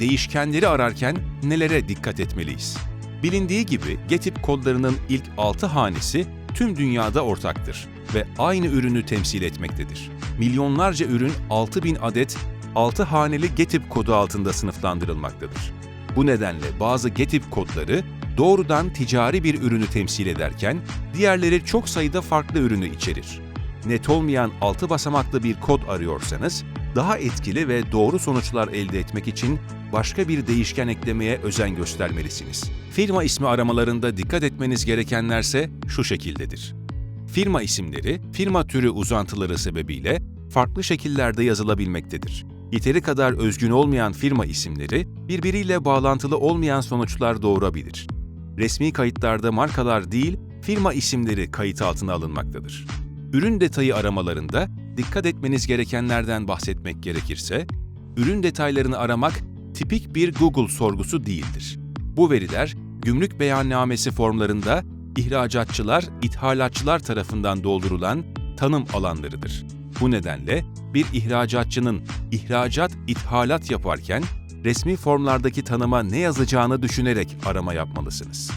değişkenleri ararken nelere dikkat etmeliyiz? Bilindiği gibi GETIP kodlarının ilk 6 hanesi tüm dünyada ortaktır ve aynı ürünü temsil etmektedir. Milyonlarca ürün 6000 adet 6 haneli GETIP kodu altında sınıflandırılmaktadır. Bu nedenle bazı GETIP kodları doğrudan ticari bir ürünü temsil ederken diğerleri çok sayıda farklı ürünü içerir. Net olmayan 6 basamaklı bir kod arıyorsanız, daha etkili ve doğru sonuçlar elde etmek için başka bir değişken eklemeye özen göstermelisiniz. Firma ismi aramalarında dikkat etmeniz gerekenlerse şu şekildedir. Firma isimleri, firma türü uzantıları sebebiyle farklı şekillerde yazılabilmektedir. Yeteri kadar özgün olmayan firma isimleri, birbiriyle bağlantılı olmayan sonuçlar doğurabilir. Resmi kayıtlarda markalar değil, firma isimleri kayıt altına alınmaktadır. Ürün detayı aramalarında dikkat etmeniz gerekenlerden bahsetmek gerekirse, ürün detaylarını aramak tipik bir Google sorgusu değildir. Bu veriler, gümrük beyannamesi formlarında ihracatçılar, ithalatçılar tarafından doldurulan tanım alanlarıdır. Bu nedenle bir ihracatçının ihracat, ithalat yaparken resmi formlardaki tanıma ne yazacağını düşünerek arama yapmalısınız.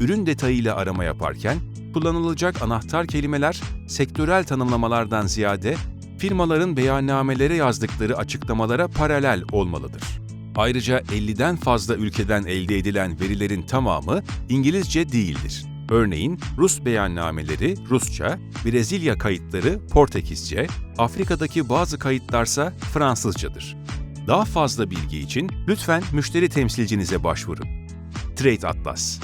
Ürün detayıyla arama yaparken kullanılacak anahtar kelimeler sektörel tanımlamalardan ziyade firmaların beyannamelere yazdıkları açıklamalara paralel olmalıdır. Ayrıca 50'den fazla ülkeden elde edilen verilerin tamamı İngilizce değildir. Örneğin Rus beyannameleri Rusça, Brezilya kayıtları Portekizce, Afrika'daki bazı kayıtlarsa Fransızcadır. Daha fazla bilgi için lütfen müşteri temsilcinize başvurun. Trade Atlas